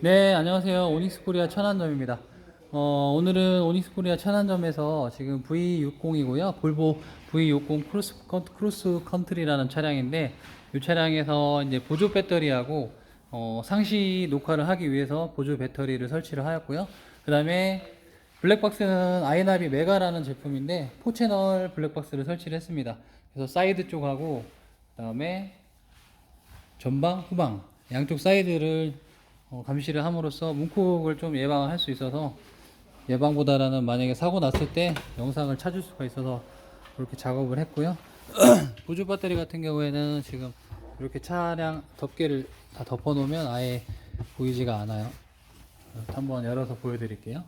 네, 안녕하세요. 오닉스 코리아 천안점입니다. 어, 오늘은 오닉스 코리아 천안점에서 지금 V60이고요. 볼보 V60 크로스, 컨- 크로스 컨트리라는 차량인데, 이 차량에서 이제 보조 배터리하고, 어, 상시 녹화를 하기 위해서 보조 배터리를 설치를 하였고요. 그 다음에 블랙박스는 아이나비 메가라는 제품인데, 4채널 블랙박스를 설치를 했습니다. 그래서 사이드 쪽하고, 그 다음에 전방, 후방 양쪽 사이드를 어, 감시를 함으로써 문콕을 좀 예방할 수 있어서 예방보다는 만약에 사고 났을 때 영상을 찾을 수가 있어서 이렇게 작업을 했고요. 보조 배터리 같은 경우에는 지금 이렇게 차량 덮개를 다 덮어 놓으면 아예 보이지가 않아요. 한번 열어서 보여드릴게요.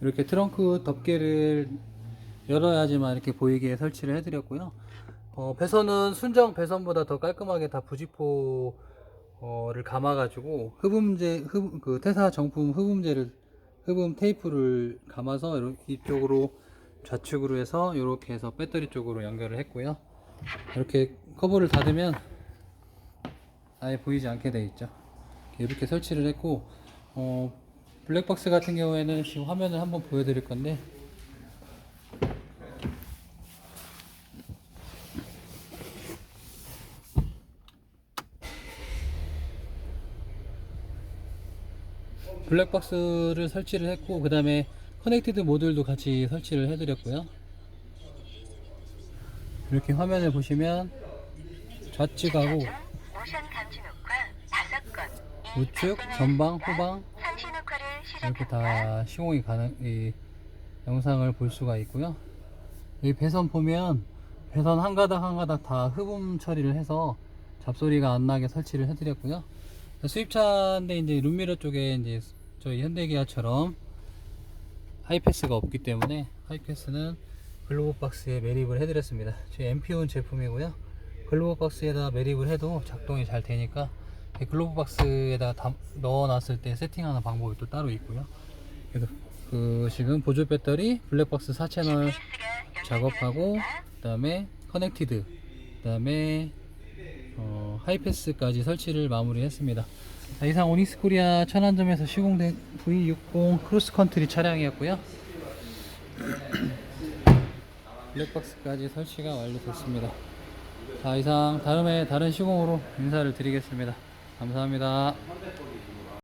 이렇게 트렁크 덮개를 열어야지만 이렇게 보이게 설치를 해드렸고요. 어, 배선은 순정 배선보다 더 깔끔하게 다 부직포를 감아가지고 흡음제, 흡, 그 태사 정품 흡음제를 흡음 테이프를 감아서 이렇게 이쪽으로 좌측으로 해서 이렇게 해서 배터리 쪽으로 연결을 했고요. 이렇게 커버를 닫으면 아예 보이지 않게 돼 있죠. 이렇게 설치를 했고 어, 블랙박스 같은 경우에는 지금 화면을 한번 보여드릴 건데. 블랙박스를 설치를 했고 그 다음에 커넥티드 모듈도 같이 설치를 해드렸고요. 이렇게 화면을 보시면 좌측하고 우측, 전방, 후방 이렇게. 다 시공이 가능 이 영상을 볼 수가 있고요. 이 배선 보면 배선 한 가닥 한 가닥 다 흡음 처리를 해서 잡소리가 안 나게 설치를 해드렸고요. 수입차인데 이제 룸미러 쪽에 이제 저희 현대기아처럼 하이패스가 없기 때문에 하이패스는 글로브 박스에 매립을 해드렸습니다. 제 MP온 제품이고요. 글로브 박스에다 매립을 해도 작동이 잘 되니까 이 글로브 박스에다 담- 넣어놨을 때 세팅하는 방법이 또 따로 있고요. 그 지금 보조 배터리 블랙박스 4채널 GPS가 작업하고 그다음에 커넥티드 그다음에 어, 하이패스까지 설치를 마무리했습니다. 자, 이상 오닉스 코리아 천안점에서 시공된 V60 크로스 컨트리 차량이었고요. 블랙박스까지 설치가 완료됐습니다. 자 이상 다음에 다른 시공으로 인사를 드리겠습니다. 감사합니다.